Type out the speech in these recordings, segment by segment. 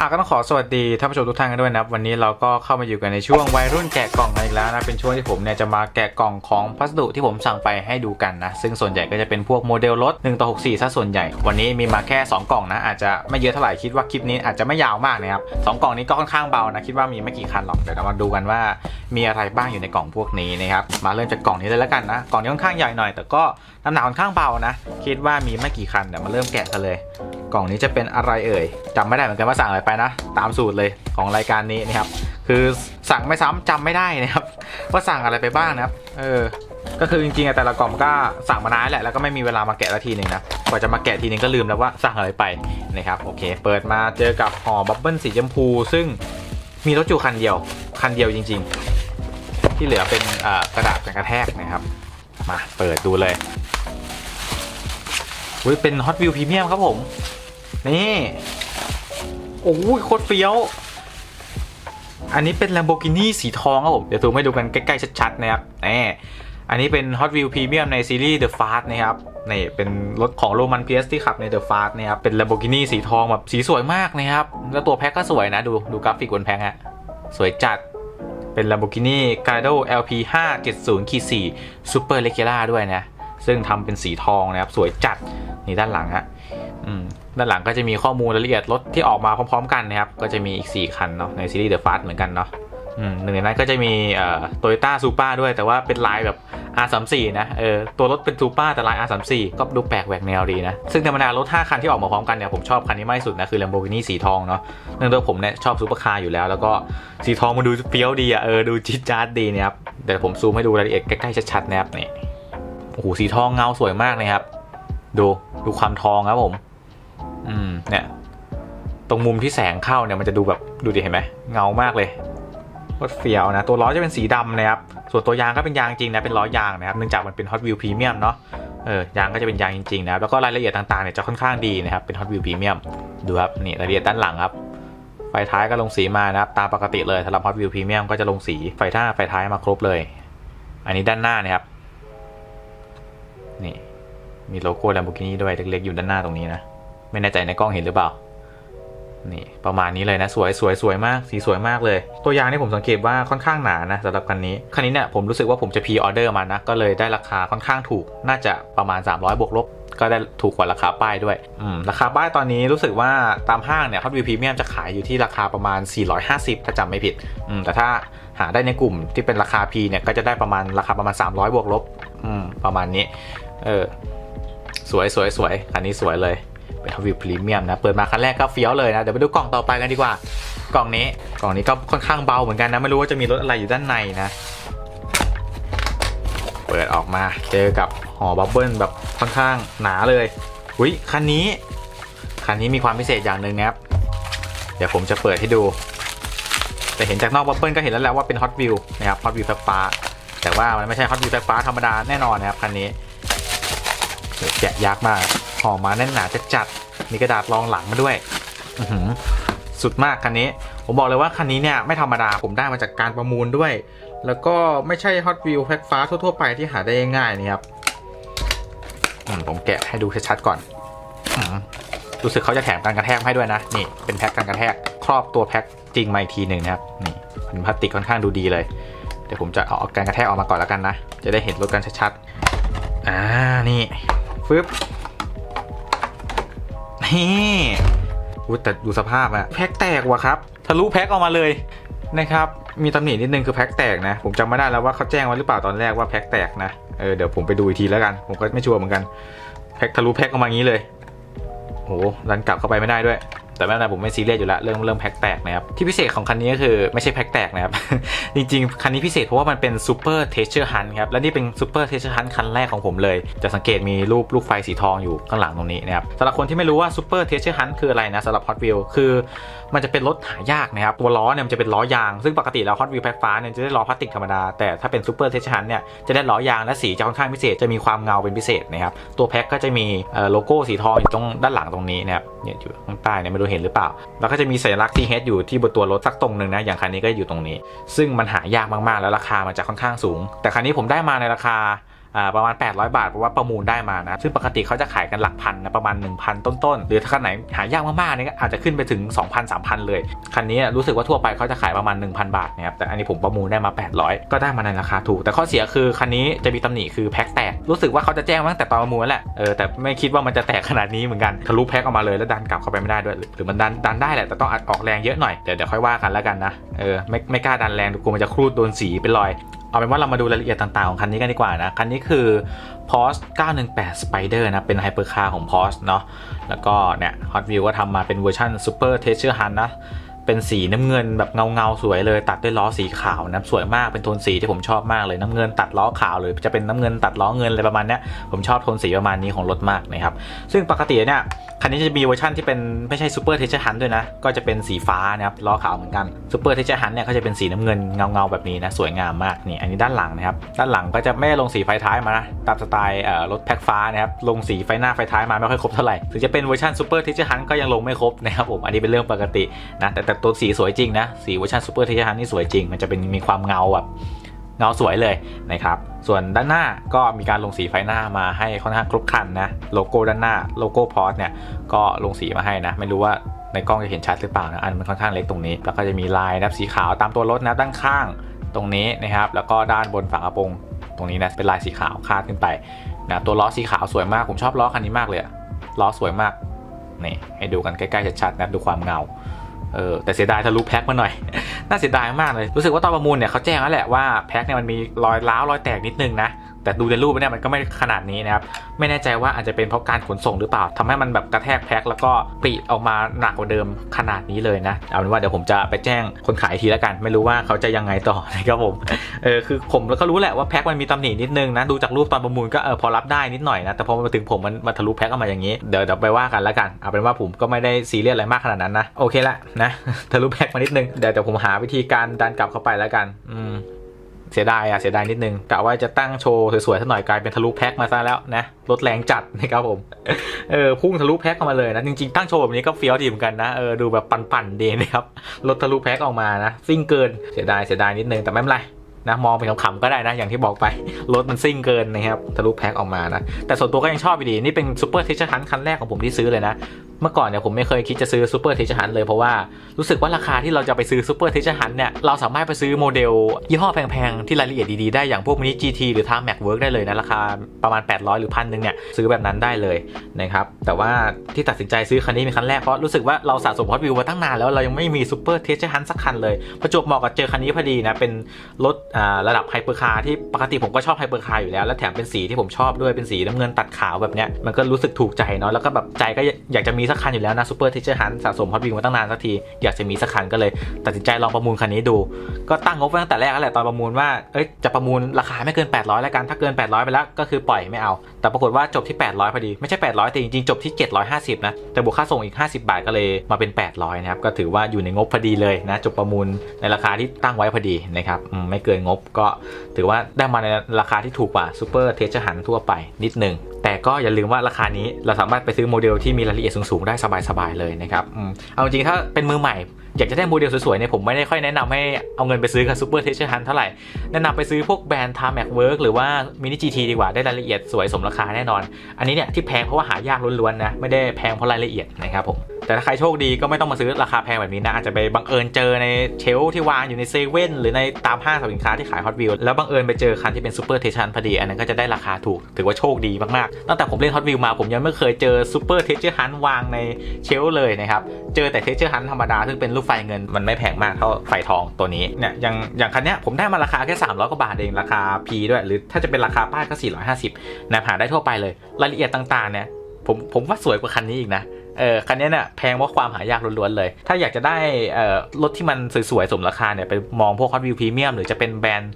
อะก็ต้องขอสวัสดีท่านผู้ชมทุกท่านกันด้วยนะครับวันนี้เราก็เข้ามาอยู่กันในช่วงวัยรุ่นแกะกล่องกันอีกแล้วนะเป็นช่วงที่ผมเนี่ยจะมาแกะกล่องของพัสดุที่ผมสั่งไปให้ดูกันนะซึ่งส่วนใหญ่ก็จะเป็นพวกโมเดลรถ1ต่อ64ซะส่วนใหญ่ วันนี้มีมาแค่ 2 กล่องนะอาจจะไม่เยอะเท่าไหร่คิดว่าคลิปนี้อาจจะไม่ยาวมากนะครับสองกล่องนี้ก็ค่อนข้างเบานะคิดว่ามีไม่กี่คันหรอกเดี๋ยวเรามาดูกันว่ามีอะไรบ้างอยู่ในกล่องพวกนี้นะครับมาเริ่มจากกล่องนี้เลยแล้วกันนะกล่องนี้ค่อนข้างใหญ่หน่อย แต่ก็น้ำหนักค่อนข้างเบานะ คิดว่ามีไม่กี่คันเดี๋ยวมาเริ่มแกะกันเลย กล่องนี้จะเป็นอะไรเอ่ยจำไม่ได้เหมือนกันว่าสั่งอะไรไปนะ ตามสูตรเลยของรายการนี้นะครับ คือสั่งไม่ซ้ำจำไม่ได้นะครับ ว่าสั่งอะไรไปบ้างนะครับ เออ ก็คือจริงๆแต่ละกล่องก็สั่งมานานแหละแล้วก็ไม่มีเวลามาแกะละทีหนึ่งนะกว่าจะมาแกะทีนึงก็ลืมแล้วว่าสั่งอะไรไปนะครับโอเค เปิดมาเจอกับห่อบับเบิ้ลสีชมพู ซึ่งมีรถอยู่คันเดียว คันเดียวจริง ๆ ที่เหลือเป็นกระดาษกันกระแทกนะครับ มาเปิดดูเลยอุ้ยเป็น Hot Wheel Premium ครับผม นี่โอ้ยโคตรเฟี้ยว อันนี้เป็น Lamborghini สีทองครับผม เดี๋ยวซูให้ดูกันใกล้ๆชัดๆนะครับนี่อันนี้เป็น Hot Wheel Premium ในซีรีส์ The Fast นะครับนี่เป็นรถของ Roman Pierce ที่ขับใน The Fast นะครับเป็น Lamborghini สีทองแบบสีสวยมากนะครับ แล้วตัวแพ็คก็สวยนะดูดูกราฟิกบนแพ็คฮะสวยจัดเป็น Lamborghini Gallardo LP 570 4 Super Leggera ด้วยนะ ซึ่งทำเป็นสีทองนะครับ สวยจัด นี่ด้านหลังฮะ ด้านหลังก็จะมีข้อมูลรายละเอียดรถที่ออกมาพร้อมๆ กันนะครับ ก็จะมีอีก 4 คันเนาะในซีรีส์ The Fast เหมือนกันเนาะอืมหนึ่งในนั้นก็จะมีเอ่อ Toyota Supra ด้วย แต่ว่าเป็นลายแบบ R34 นะ เออ ตัวรถเป็น Supra แต่ลาย R34 ก็ดูแปลกแหวกแนวดีนะ ซึ่งธรรมดารถ 5 คันที่ออกมาพร้อมกันเนี่ย ผมชอบคันนี้มากที่สุดนะ คือ Lamborghini สีทองเนาะ เนื่องด้วยผมเนี่ยชอบซูเปอร์คาร์อยู่แล้ว แล้วก็สีทองมันดูเฟี้ยวดีอะเออ ดูจิ๊ดจ๊าดดีนะครับ เดี๋ยวผมซูมให้ดูรายละเอียดใกล้ๆชัดๆนะครับนี่ โอ้โห สีทองเงาสวยมากเลยครับ ดู ดูความทองครับผม อืมเนี่ย ตรงมุมที่แสงเข้าเนี่ยมันจะดูแบบดูดิเห็นไหมเงามากเลยรถเฟียวนะ ตัวล้อจะเป็นสีดำนะครับ ส่วนตัวยางก็เป็นยางจริงนะเป็นล้อยางนะครับเนื่องจากมันเป็น Hot Wheel Premium เนาะเออยางก็จะเป็นยางจริงๆนะครับแล้วก็รายละเอียดต่างๆเนี่ยจะค่อนข้างดีนะครับเป็น Hot Wheel Premium ดูครับนี่รายละเอียดด้านหลังครับไฟท้ายก็ลงสีมานะครับตามปกติเลยสำหรับ Hot Wheel Premium ก็จะลงสีไฟท้าไฟท้ายมาครบเลย อันนี้ด้านหน้านะครับนี่มีโลโก้ Lamborghini ด้วยเล็กๆอยู่ด้านหน้าตรงนี้นะ ไม่แน่ใจในกล้องเห็นหรือเปล่านี่ประมาณนี้เลยนะสวยสวยสวยมากสีสวยมากเลย ตัวยางนี่ผมสังเกตว่าค่อนข้างหนานะสำหรับคันนี้คันนี้เนี่ยผมรู้สึกว่าผมจะพีออเดอร์มานะก็เลยได้ราคาค่อนข้างถูกน่าจะประมาณ 300บวกลบก็ได้ถูกกว่าราคาป้ายด้วยอืมราคาป้ายตอนนี้รู้สึกว่าตามห้างเนี่ย Hot Wheel Premium จะขายอยู่ที่ราคาประมาณ 450 ถ้าจำไม่ผิดอืมแต่ถ้าหาได้ในกลุ่มที่เป็นราคา P เนี่ยก็จะได้ประมาณราคาประมาณ 300บวกลบอืมประมาณนี้เออสวยสวยสวยคันนี้สวยเลย เป็นทวิวพรีเมียมนะ เปิดมาคันแรกก็เฟี้ยวเลยนะ เดี๋ยวไปดูกล่องต่อไปกันดีกว่า กล่องนี้ กล่องนี้ก็ค่อนข้างเบาเหมือนกันนะ ไม่รู้ว่าจะมีรถอะไรอยู่ด้านในนะ เปิดออกมา เจอกับห่อบับเบิ้ลแบบค่อนข้างหนาเลยอุ้ยคันนี้ คันนี้มีความพิเศษอย่างหนึ่งนะครับ เดี๋ยวผมจะเปิดให้ดู แต่เห็นจากนอกบับเบิ้ลก็เห็นแล้วแหละว่าเป็นฮอตวิวนะครับ ฮอตวิวไฟฟ้า แต่ว่ามันไม่ใช่ฮอตวิวไฟฟ้าธรรมดาแน่นอนนะครับคันนี้แกะยากมาก ห่อมาแน่นหนาจะจัดมีกระดาษรองหลังมาด้วยสุดมากคันนี้ ผมบอกเลยว่าคันนี้เนี่ยไม่ธรรมดาผมได้มาจากการประมูลด้วย แล้วก็ไม่ใช่ Hot Wheel แพ็คฟ้าทั่วๆไปที่หาได้ง่ายนี่ครับผมแกะให้ดูชัดๆก่อนอรู้สึกเขาจะแถมการกระแทกให้ด้วยนะนี่เป็นแพ็คการกระแทกครอบตัวแพ็คจริงมาอีกทีหนึ่งนะครับนี่เป็นพลาสติกค่อนข้างดูดีเลยเดี๋ยวผมจะเอาการกระแทกออกมาก่อนแล้วกันนะจะได้เห็นรถกันชัดๆอ่านี่ฟึบ นี่อุ๊ยแต่ดูสภาพอะแพ็คแตกว่ะครับทะลุแพ็คออกมาเลยนะครับ มีตำหนินิดนึงคือแพ็คแตกนะ ผมจำไม่ได้แล้วว่าเขาแจ้งไว้หรือเปล่าตอนแรกว่าแพ็คแตกนะเออเดี๋ยวผมไปดูอีกทีแล้วกัน ผมก็ไม่ชัวร์เหมือนกันแพ็คทะลุแพ็คออกมางี้เลยโหรันกลับเข้าไปไม่ได้ด้วย แต่ไม่เป็นไรผมไม่ซีเรียสอยู่แล้วเรื่องเรื่องแพ็คแตกนะครับที่พิเศษของคันนี้ก็คือไม่ใช่แพ็คแตกนะครับจริงๆ คันนี้พิเศษเพราะว่ามันเป็นซูเปอร์เทเชอร์ฮันครับและนี่เป็นซูเปอร์เทเชอร์ฮันคันแรกของผมเลย จะสังเกตมีรูปลูกไฟสีทองอยู่ข้างหลังตรงนี้นะครับสำหรับคนที่ไม่รู้ว่าซูเปอร์เทเชอร์ฮันคืออะไรนะสำหรับ Hot Wheel คือมันจะเป็นรถหายากนะครับตัวล้อเนี่ยมันจะเป็นล้อยาง ซึ่งปกติแล้ว Hot Wheel แพ็คฟ้าเนี่ยจะได้ล้อพลาสติกธรรมดาแต่ถ้าเป็นซูเปอร์เทเชอร์ฮันเนี่ยจะได้ล้อยางและสีจะค่อนข้างพิเศษจะมีความเงาเป็นพิเศษนะครับตัวแพ็คก็จะมีโลโก้สีทองอยู่ตรงด้านหลังตรงนี้นะครับเนี่ยอยู่ข้างใต้เนี่ยไม่รู้เห็นหรือเปล่า แล้วก็จะมีสัญลักษณ์ TH อยู่ที่บนตัวรถสักตรงหนึ่งนะ อย่างคันนี้ก็อยู่ตรงนี้ ซึ่งมันหายากมากๆ แล้วราคามันจะค่อนข้างสูง แต่คันนี้ผมได้มาในราคาอ่า ประมาณ 800 บาทเพราะว่าประมูลได้มานะซึ่งปกติเขาจะขายกันหลักพันนะประมาณ 1,000 ต้นๆ หรือถ้าคันไหนหายากมากๆเนี่ยก็อาจจะขึ้นไปถึง 2,000 3,000 เลย คันนี้รู้สึกว่าทั่วไปเขาจะขายประมาณ 1,000 บาทนะครับแต่อันนี้ผมประมูลได้มา 800 ก็ได้มาในราคาถูก แต่ข้อเสียคือคันนี้จะมีตำหนิคือแพ็คแตกรู้สึกว่าเขาจะแจ้งมาตั้งแต่ตอนประมูลแหละเออแต่ไม่คิดว่ามันจะแตกขนาดนี้เหมือนกันทะลุแพ็คออกมาเลยแล้วดันกลับเข้าไปไม่ได้ด้วยหรือมันดันดันได้แหละแต่ต้องอัดออกแรงเยอะหน่อยเดี๋ยวเดี๋ยวค่อยว่ากันแล้วกันนะเออไม่ไม่กล้าดันแรงกลัวมันจะครูดโดนสีเป็นรอยเอาเป็นว่าเรามาดูรายละเอียดต่าง ๆ ของคันนี้กันดีกว่านะ คันนี้คือ Porsche 918 Spider นะ เป็นไฮเปอร์คาร์ของ Porsche เนาะแล้วก็เนี่ย Hot Wheels ก็ทำมาเป็นเวอร์ชัน Super Treasure Hunt นะ เป็นสีน้ำเงินแบบเงาเงาสวยเลยตัดด้วยล้อสีขาวนะสวยมากเป็นโทนสีที่ผมชอบมากเลยน้ำเงินตัดล้อขาวหรือจะเป็นน้ำเงินตัดล้อเงินอะไรประมาณนี้ผมชอบโทนสีประมาณนี้ของรถมากนะครับซึ่งปกติเนี่ยคันนี้จะมีเวอร์ชันที่เป็นไม่ใช่ Super Treasure Hunt ด้วยนะก็จะเป็นสีฟ้านะครับล้อขาวเหมือนกัน Super Treasure Hunt เนี่ยก็จะเป็นสีน้ำเงินเงาเงาแบบนี้นะสวยงามมากนี่อันนี้ด้านหลังนะครับด้านหลังก็จะไม่ลงสีไฟท้ายมานะตามสไตล์รถแพ็คฟ้านะครับลงสีไฟหน้าไฟท้ายมาไม่ค่อยครบเท่าไหร่ถึงจะเป็นเวอร์ชัน Super Treasure Hunt ก็ยังลงไม่ครบนะครับผมอันนี้เป็นเรื่องปกตินะแต่แต่ตัวสีสวยจริงนะ สีเวอร์ชัน Super Treasure Hunt นี่สวยจริง มันจะเป็นมีความเงาแบบเงาสวยเลยนะครับ ส่วนด้านหน้าก็มีการลงสีไฟหน้ามาให้ค่อนข้างครบครันนะ โลโก้ด้านหน้าโลโก้พอร์ตเนี่ยก็ลงสีมาให้นะ ไม่รู้ว่าในกล้องจะเห็นชัดหรือเปล่านะอันมันค่อนข้างเล็กตรงนี้ แล้วก็จะมีลายนะครับสีขาวตามตัวรถนะด้านข้างตรงนี้นะครับ แล้วก็ด้านบนฝากระโปรงตรงนี้นะเป็นลายสีขาวคาดขึ้นไปนะตัวล้อสีขาวสวยมากผมชอบล้อคันนี้มากเลยล้อสวยมากนี่ให้ดูกันใกล้ๆชัดๆนะดูความเงา เออแต่เสียดายทะลุแพ็คมาหน่อย น่าเสียดายมากเลย รู้สึกว่าตอนประมูลเนี่ยเขาแจ้งแล้วแหละว่าแพ็คเนี่ยมันมีรอยร้าวรอยแตกนิดนึงนะ แต่ดูในรูปเนี่ยมันก็ไม่ขนาดนี้นะครับ ไม่แน่ใจว่าอาจจะเป็นเพราะการขนส่งหรือเปล่าทำให้มันแบบกระแทกแพ็คแล้วก็ปรีออกมาหนักกว่าเดิมขนาดนี้เลยนะ เอาเป็นว่าเดี๋ยวผมจะไปแจ้งคนขายทีล้วกัน ไม่รู้ว่าเขาจะยังไงต่อนะครับผม เออคือผมก็รู้แหละว่าแพ็คมันมีตำหนินิดนึงนะ ดูจากรูปตอนประมูลก็เออพอรับได้นิดหน่อยนะ แต่พอมาถึงผมมันมาทะลุแพ็คออกมาอย่างนี้ เดี๋ยวเดี๋ยวไปว่ากันแล้วกัน เอาเป็นว่าผมก็ไม่ได้ซีเรียสอะไรมากขนาดนั้นนะ โอเคละนะ ทะลุแพ็คมานิดนึง เดี๋ยวเดี๋ยวผมหาวิธีการดันกลับเข้าไปแล้วกัน อืม เสียดายอะเสียดายนิดนึงกะว่าจะตั้งโชว์สวยๆสักหน่อยกลายเป็นทะลุแพ็คมาซะแล้วนะรถแรงจัดนะครับผมเออพุ่งทะลุแพ็คออกมาเลยนะจริงๆตั้งโชว์แบบนี้ก็เฟี้ยวดีเหมือนกันนะเออดูแบบปั่นๆดีนะครับรถทะลุแพ็คออกมานะซิ่งเกินเสียดายเสียดายนิดนึงแต่ไม่เป็นไรนะมองเป็นขำๆก็ได้นะ อย่างที่บอกไป รถมันซิ่งเกินนะครับทะลุแพ็คออกมานะ แต่ส่วนตัวก็ยังชอบอยู่ดี นี่เป็นซูเปอร์เทชชันคันแรกของผมที่ซื้อเลยนะ เมื่อก่อนเนี่ยผมไม่เคยคิดจะซื้อซูเปอร์เทชชันเลยเพราะว่ารู้สึกว่าราคาที่เราจะไปซื้อซูเปอร์เทชชันเนี่ยเราสามารถไปซื้อโมเดล ยี่ห้อแพงๆ ที่รายละเอียดดีๆ ได้อย่างพวกมินิ GT หรือทาง Mac Work ได้เลยนะ ราคาประมาณ 800 หรือ พันหนึ่งเนี่ย ซื้อแบบนั้นได้เลยนะครับ แต่ว่าที่ตัดสินใจซื้อคันนี้เป็นคันแรก เพราะรู้สึกว่าเราสะสมฮอตวิวมาตั้งนานแล้วเรายังไม่มีซูเปอร์เทชชันสักคันเลยประจวบเหมาะกับเจอคันนี้พอดีนะเป็นรถอ่าระดับไฮเปอร์คาร์ที่ปกติผมก็ชอบไฮเปอร์คาร์อยู่แล้วและแถมเป็นสีที่ผมชอบด้วยเป็นสีน้ำเงินตัดขาวแบบเนี้ยมันก็รู้สึกถูกใจเนาะแล้วก็แบบใจก็อยากจะมีสักคันอยู่แล้วนะซูเปอร์ทีเชอร์ฮันสะสมฮอตวิงมาตั้งนานสักที อยากจะมีสักคันก็เลย ตัดสินใจลองประมูลคันนี้ดู ก็ตั้งงบไว้ตั้งแต่แรกแล้วแหละตอนประมูลว่าเอ้ยจะประมูลราคาไม่เกิน 800 แล้วกันถ้าเกิน 800 ไปแล้วก็คือปล่อยไม่เอา แต่ปรากฏว่าจบที่ 800พอดีไม่ใช่ 800 แต่จริงๆจบที่ 750 นะแต่บวกค่าส่งอีก 50 บาทก็เลยมาเป็น 800 นะครับก็ถือว่าอยู่ในงบพอดีเลยนะจบประมูลในราคาที่ตั้งไว้พอดีนะครับไม่เกินงบก็ถือว่าได้มาในราคาที่ถูกกว่าซูเปอร์เทชหันทั่วไปนิดนึง แต่ก็อย่าลืมว่าราคานี้เราสามารถไปซื้อโมเดลที่มีรายละเอียดสูงๆได้สบายๆเลยนะครับเอาจริงๆถ้าเป็นมือใหม่ อยากจะได้โมเดลสวยๆเนี่ยผมไม่ได้ค่อยแนะนำให้เอาเงินไปซื้อกับซูเปอร์เทชอร์ฮันเท่าไหร่ แนะนำไปซื้อพวกแบรนด์ทาแม็กเวิร์กหรือว่ามินิจีทีดีกว่าได้รายละเอียดสวยสมราคาแน่นอน อันนี้เนี่ยที่แพงเพราะว่าหายากล้วนๆนะไม่ได้แพงเพราะรายละเอียดนะครับผมแต่ถ้าใครโชคดีก็ไม่ต้องมาซื้อราคาแพงแบบนี้นะ อาจจะไปบังเอิญเจอในเชลที่วางอยู่ในเซเว่นหรือในตามห้างสรรพสินค้าที่ขายฮอตวิวแล้วบังเอิญไปเจอคันที่เป็นซูเปอร์เทชันพอดีอันนั้นก็จะได้ราคาถูกถือว่าโชคดีมากๆ ตั้งแต่ผมเล่นฮอตวิวมาผมยังไม่เคยเจอซูเปอร์เทเชอร์ฮันวางในเชลเลยนะครับเจอแต่เทเชอร์ฮันธรรมดาซึ่งเป็นรูปฟเงินมันไม่แพงมากเท่าไฟทองตัวนี้เนี่ยอย่างอย่างคันเนี้ยผมได้มาราคาแค่ 300 กว่าบาทเองราคา P ด้วย หรือถ้าจะเป็นราคาป้ายก็ 450นะหาได้ทั่วไปเลย รายละเอียดต่างๆเนี่ยผมผมว่าสวยกว่าคันนี้อีกนะเออคันนี้เนี่ยแพงเพราะความหายากล้วนๆเลย ถ้าอยากจะได้เอ่อรถที่มันสวยๆสมราคาเนี่ยไปมองพวกคอสวิวพรีเมียมหรือจะเป็นแบรนด์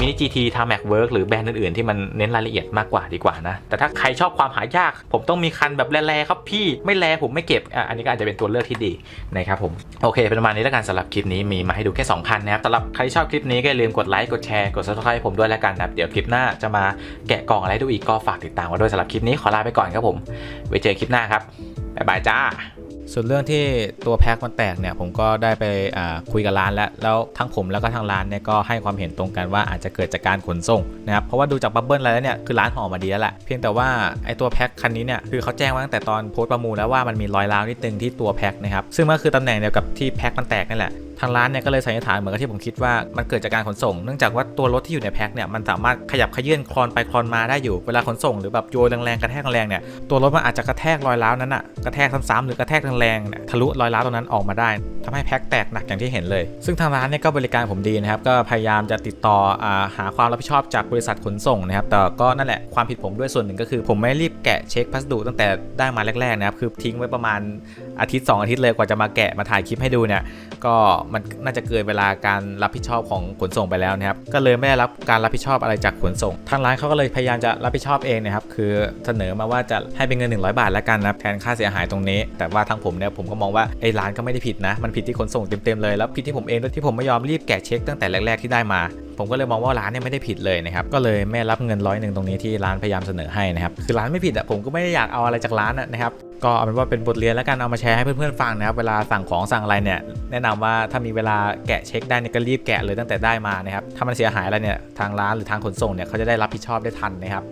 มินิ GT ทาแม็กเวิร์กหรือแบรนด์อื่นๆ ที่มันเน้นรายละเอียดมากกว่าดีกว่านะ แต่ถ้าใครชอบความหายาก ผมต้องมีคันแบบแร่ๆครับพี่ไม่แร่ผมไม่เก็บอะอันนี้ก็อาจจะเป็นตัวเลือกที่ดีนะครับผมโอเคเป็นประมาณนี้แล้วกันสำหรับคลิปนี้มีมาให้ดูแค่2คันนะครับสำหรับใครชอบคลิปนี้ก็อย่าลืมกดไลค์กดแชร์กด subscribe ผมด้วยแล้วกันนะเดี๋ยวคลิปหน้าจะมาแกะกล่องอะไรดูอีกก็ฝากติดตามมาด้วยสำหรับคลิปนี้ขอลาไปก่อนครับผมไว้เจอคลิปหน้าครับบ๊ายบายจ้า ส่วนเรื่องที่ตัวแพ็คมันแตกเนี่ยผมก็ได้ไปคุยกับร้านแล้ว แล้วทั้งผมแล้วก็ทางร้านเนี่ยก็ให้ความเห็นตรงกันว่าอาจจะเกิดจากการขนส่งนะครับ เพราะว่าดูจากบับเบิ้ลอะไรแล้วเนี่ยคือร้านห่อมาดีแล้วแหละ เพียงแต่ว่าไอตัวแพ็คคันนี้เนี่ยคือเขาแจ้งมาตั้งแต่ตอนโพสต์ประมูลแล้วว่ามันมีรอยร้าวนิดนึงที่ตัวแพ็คนะครับ ซึ่งก็คือตำแหน่งเดียวกับที่แพ็คมันแตกนั่นแหละทางร้านเนี่ยก็เลยสันนิษฐานเหมือนกับที่ผมคิดว่ามันเกิดจากการขนส่งเนื่องจากว่าตัวรถที่อยู่ในแพ็คเนี่ยมันสามารถขยับขยื่นคลอนไปคลอนมาได้อยู่เวลาขนส่งหรือแบบโยนแรงๆกระแทกแรงเนี่ยตัวรถมันอาจจะกระแทกรอยร้าวนั้นอะกระแทกซ้ำๆหรือกระแทกแแรงๆเนี่ยทะลุรอยร้าวตรงนั้นออกมาได้ ทำให้แพ็คแตกหนักอย่างที่เห็นเลย ซึ่งทางร้านเนี่ยก็บริการผมดีนะครับ ก็พยายามจะติดต่ออหาความรับผิดชอบจากบริษัทขนส่งนะครับ แต่ก็นั่นแหละความผิดผมด้วยส่วนหนึ่งก็คือ ผมไม่รีบแกะเช็คพัสดุตั้งแต่ได้มาแรกๆนะครับ คือทิ้งไว้ประมาณอาทิตย์สองอาทิตย์เลยกว่าจะมาแกะมาถ่ายคลิปให้ดูเนี่ย ก็มันน่าจะเกินเวลาการรับผิดชอบของขนส่งไปแล้วนะครับ ก็เลยไม่ได้รับการรับผิดชอบอะไรจากขนส่ง ทางร้านเขาก็เลยพยายามจะรับผิดชอบเองนะครับ คือเสนอมาว่าจะให้เป็นเงิน 100 บาทแล้วกันนะครับแทนค่าเสียหายตรงนี้ แต่ว่าทางผมเนี่ยผมก็มองว่าไอ้ร้านก็ไม่ได้ผิดนะมันผิดที่ขนส่งเต็มๆเลยแล้วผิดที่ผมเองด้วยที่ผมไม่ยอมรีบแกะเช็คตั้งแต่แรกๆที่ได้มาผมก็เลยมองว่าร้านเนี่ยไม่ได้ผิดเลยนะครับ ก็เลยไม่รับเงินร้อยหนึ่งตรงนี้ที่ร้านพยายามเสนอให้นะครับ คือร้านไม่ผิดอะผมก็ไม่ได้อยากเอาอะไรจากร้านอะนะครับ ก็เอาเป็นว่าเป็นบทเรียนแล้วกันเอามาแชร์ให้เพื่อนๆฟังนะครับ เวลาสั่งของสั่งอะไรเนี่ยแนะนำว่าถ้ามีเวลาแกะเช็คได้เนี่ยก็รีบแกะเลยตั้งแต่ได้มานะครับ ถ้ามันเสียหายอะไรเนี่ยทางร้านหรือทางขนส่งเนี่ยเขาจะได้รับผิดชอบได้ทันนะครับ